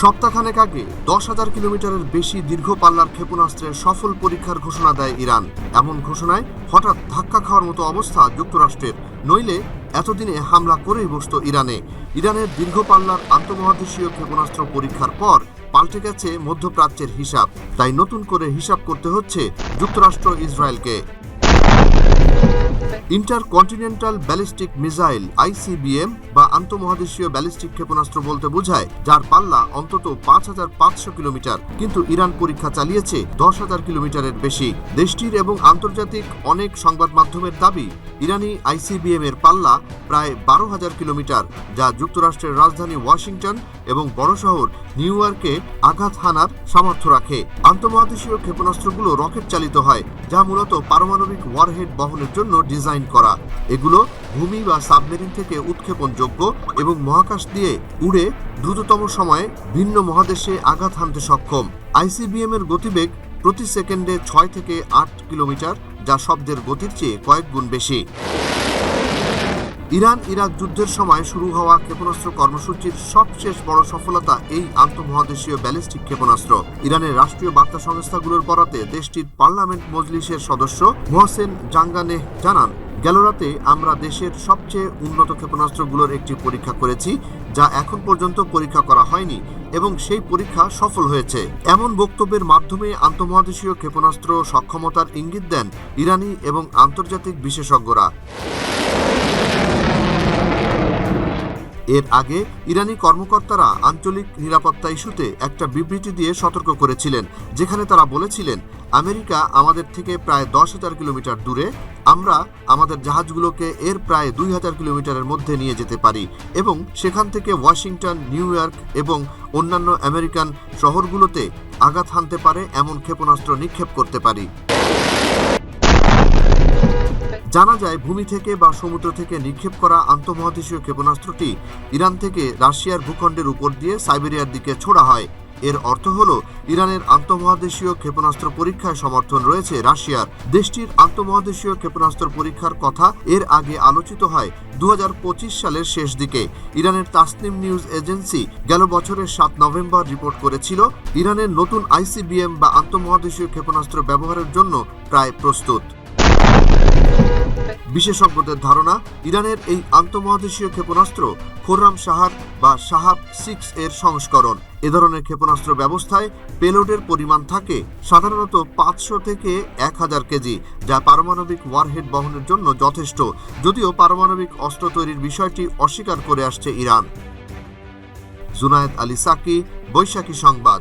সপ্তাহখানেক আগে দশ হাজার কিলোমিটারের বেশি দীর্ঘ পাল্লার ক্ষেপণাস্ত্রের সফল পরীক্ষার ঘোষণা দেয় ইরান। এমন ঘোষণায় হঠাৎ ধাক্কা খাওয়ার মতো অবস্থা যুক্তরাষ্ট্রের। নইলে এতদিনে হামলা করেই বসত ইরানে। ইরানের দীর্ঘ পাল্লার আন্তঃমহাদেশীয় ক্ষেপণাস্ত্র পরীক্ষার পর পাল্টে গেছে মধ্যপ্রাচ্যের হিসাব। তাই নতুন করে হিসাব করতে হচ্ছে যুক্তরাষ্ট্র ইসরায়েলকে। ইন্টারকন্টিনেন্টাল ব্যালিস্টিক মিসাইল, আইসিবিএম বা আন্তঃমহাদেশীয় ব্যালিস্টিক ক্ষেপণাস্ত্র বলতে বোঝায়, যার পাল্লা অন্তত পাঁচ হাজার পাঁচশো কিলোমিটার, কিন্তু ইরান পরীক্ষা চালিয়েছে দশ হাজার কিলোমিটারের বেশি। দেশটির এবং আন্তর্জাতিক অনেক সংবাদ মাধ্যমের দাবি, ইরানি আইসিবিএম এর পাল্লা প্রায় বারো হাজার কিলোমিটার, যা যুক্তরাষ্ট্রের রাজধানী ওয়াশিংটন এবং বড় শহর নিউ ইয়র্কে আঘাত হানার সামর্থ্য রাখে। আন্তঃমহাদেশীয় ক্ষেপণাস্ত্রগুলো রকেট চালিত হয়, যা মূলত পারমাণবিক ওয়ারহেড বহনের জন্য ডিজাইন করা। এগুলো ভূমি বা সাবমেরিন থেকে উৎক্ষেপণযোগ্য এবং মহাকাশ দিয়ে উড়ে দ্রুততম সময়ে ভিন্ন মহাদেশে আঘাত হানতে সক্ষম। আইসিবিএম এর গতিবেগ প্রতি সেকেন্ডে ছয় থেকে আট কিলোমিটার, যা শব্দের গতির চেয়ে কয়েক গুণ বেশি। ইরান ইরাক যুদ্ধের সময় শুরু হওয়া ক্ষেপণাস্ত্র কর্মসূচির সবশেষ বড় সফলতা এই আন্তঃমহাদেশীয় ব্যালিস্টিক ক্ষেপণাস্ত্র। ইরানের রাষ্ট্রীয় বার্তা সংস্থাগুলোর বরাতে দেশটির পার্লামেন্ট মজলিসের সদস্য মোহসেন জাঙ্গানেহ জানান গেল রাতে আমরা দেশের সবচেয়ে উন্নত ক্ষেপণাস্ত্রগুলোর একটি পরীক্ষা করেছি, যা এখন পর্যন্ত পরীক্ষা করা হয়নি এবং সেই পরীক্ষা সফল হয়েছে। এমন বক্তব্যের মাধ্যমে আন্তঃমহাদেশীয় ক্ষেপণাস্ত্র সক্ষমতার ইঙ্গিত দেন ইরানি এবং আন্তর্জাতিক বিশেষজ্ঞরা। এর আগে ইরানি কর্মকর্তারা আঞ্চলিক নিরাপত্তা ইস্যুতে একটা বিবৃতি দিয়ে সতর্ক করেছিলেন, যেখানে তারা বলেছিলেন, আমেরিকা আমাদের থেকে প্রায় দশ হাজার কিলোমিটার দূরে, আমরা আমাদের জাহাজগুলোকে এর প্রায় দুই হাজার কিলোমিটারের মধ্যে নিয়ে যেতে পারি। এবং সেখান থেকে ওয়াশিংটন, নিউ ইয়র্ক এবং অন্যান্য আমেরিকান শহরগুলোতে আঘাত হানতে পারে, এমন ক্ষেপণাস্ত্র নিক্ষেপ করতে পারি। জানা যায়, ভূমি থেকে বা সমুদ্র থেকে নিক্ষেপ করা আন্তঃমহাদেশীয় ক্ষেপণাস্ত্রটি ইরান থেকে রাশিয়ার ভূখণ্ডের উপর দিয়ে সাইবেরিয়ার দিকে ছোড়া হয়। এর অর্থ হল, ইরানের আন্তঃমহাদেশীয় ক্ষেপণাস্ত্র পরীক্ষায় সমর্থন রয়েছে রাশিয়ার। দেশটির আন্তঃমহাদেশীয় ক্ষেপণাস্ত্র পরীক্ষার কথা এর আগে আলোচিত হয় দু হাজার পঁচিশ সালের শেষ দিকে। ইরানের তাসনিম নিউজ এজেন্সি গেল বছরের সাত নভেম্বর রিপোর্ট করেছিল, ইরানের নতুন আইসিবিএম বা আন্তঃমহাদেশীয় ক্ষেপণাস্ত্র ব্যবহারের জন্য প্রায় প্রস্তুত। বিশেষজ্ঞদের ধারণা, ইরানের এই আন্তঃমহাদেশীয় ক্ষেপণাস্ত্র খোররাম শাহার বা শাহাব সিক্স এর সংস্করণ। এ ধরনের ক্ষেপণাস্ত্র ব্যবস্থায় পেলোডের পরিমাণ থাকে সাধারণত পাঁচশো থেকে এক হাজার কেজি, যা পারমাণবিক ওয়ারহেড বহনের জন্য যথেষ্ট, যদিও পারমাণবিক অস্ত্র তৈরির বিষয়টি অস্বীকার করে আসছে ইরান। জুনায়েদ আলী সাকি, বৈশাখী সংবাদ।